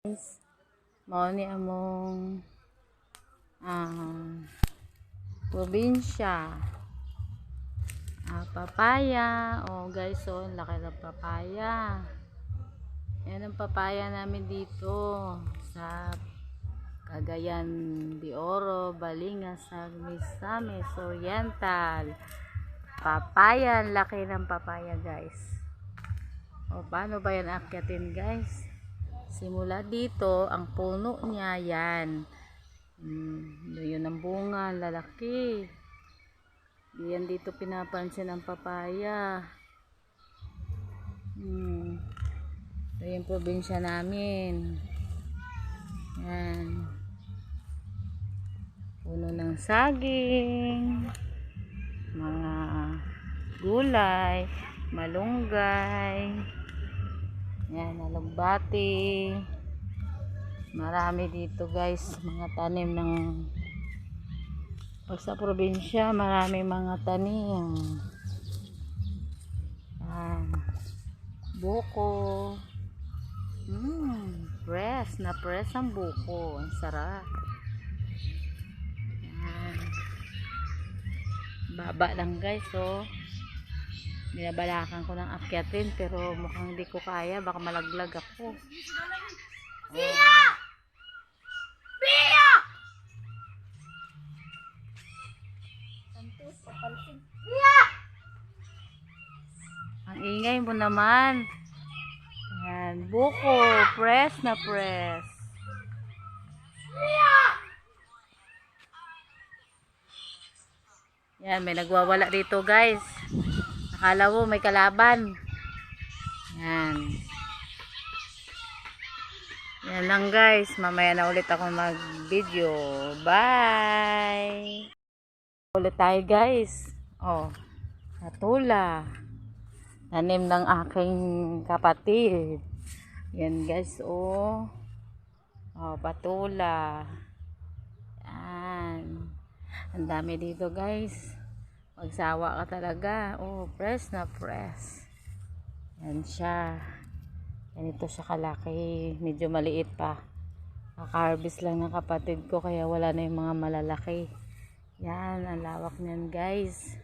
guys mao among ah probinsya. Ah, papaya. Oh guys so ang laki ng papaya. Yan ang papaya namin dito sa Cagayan de Oro, Balingas, Misamis, Oriental. Papaya, laki ng papaya guys. O paano ba yan akyatin guys simula dito ang puno niya yan. Hmm, yun ang bunga lalaki. Yan dito pinapansin ang papaya. Hmm. ito yung probinsya namin. Yan. Puno ng saging mga gulay malunggay yan, alugbati. Marami dito guys, mga tanim ng pag sa probinsya, marami mga tanim. Yan. Buko. Mm, press, na press ang buko. Ang sarap. Yan. Baba lang guys, oh binabalakan ko ng akyatin pero mukhang hindi ko kaya baka malaglag ako Pia! Pia! Pia! ang ingay mo naman yan buko press na press yan may nagwawala dito guys Akala mo may kalaban. Yan. Yan lang guys. Mamaya na ulit ako mag-video. Bye! Ulit tayo guys. Oh. Natula. Tanim ng aking kapatid. Yan guys. Oh. Oh, patula. Yan. Ang dami dito guys. Magsawa ka talaga. Oh, press na press. Yan siya. Ganito siya kalaki. Medyo maliit pa. Kaka-harvest lang ng kapatid ko kaya wala na yung mga malalaki. Yan, ang lawak niyan guys.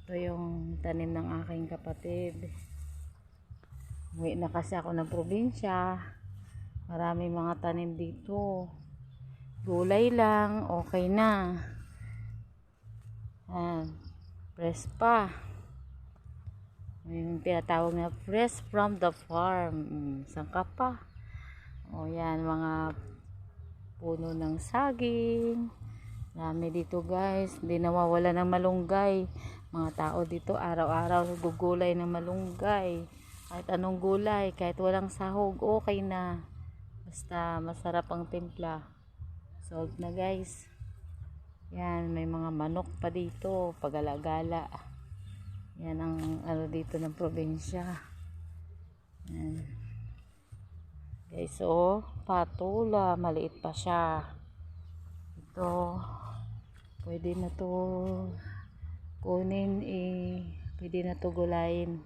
Ito yung tanim ng aking kapatid. Uwi na kasi ako ng probinsya. Marami mga tanim dito. Gulay lang, okay na. Ayan. Fresh pa. Yung tinatawag na fresh from the farm. Mm, sangka pa. O yan, mga puno ng saging. Dami dito guys. Hindi nawawala ng malunggay. Mga tao dito araw-araw gugulay ng malunggay. Kahit anong gulay, kahit walang sahog, okay na. Basta masarap ang timpla. Solved na guys. Yan, may mga manok pa dito, pagalagala. Yan ang ano dito ng probinsya. Yan. Guys, oh, patula, maliit pa siya. Ito, pwede na to kunin, eh, pwede na to gulayin.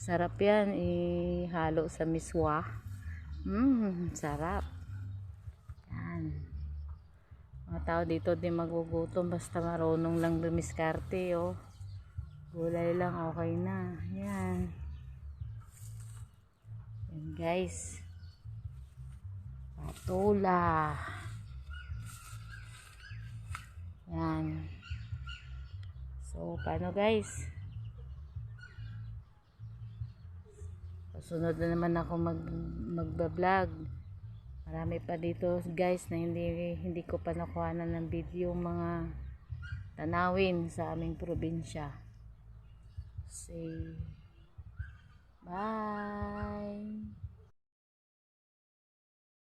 Sarap yan, ihalo sa miswa. Mmm, sarap. Yan tao dito din magugutom basta marunong lang dumiskarte oh. Gulay lang okay na. Yan. Yan guys. Patula. Yan. So paano guys? Sunod na naman ako mag magbablog marami pa dito guys na hindi hindi ko pa nakuhanan ng video mga tanawin sa aming probinsya. Say bye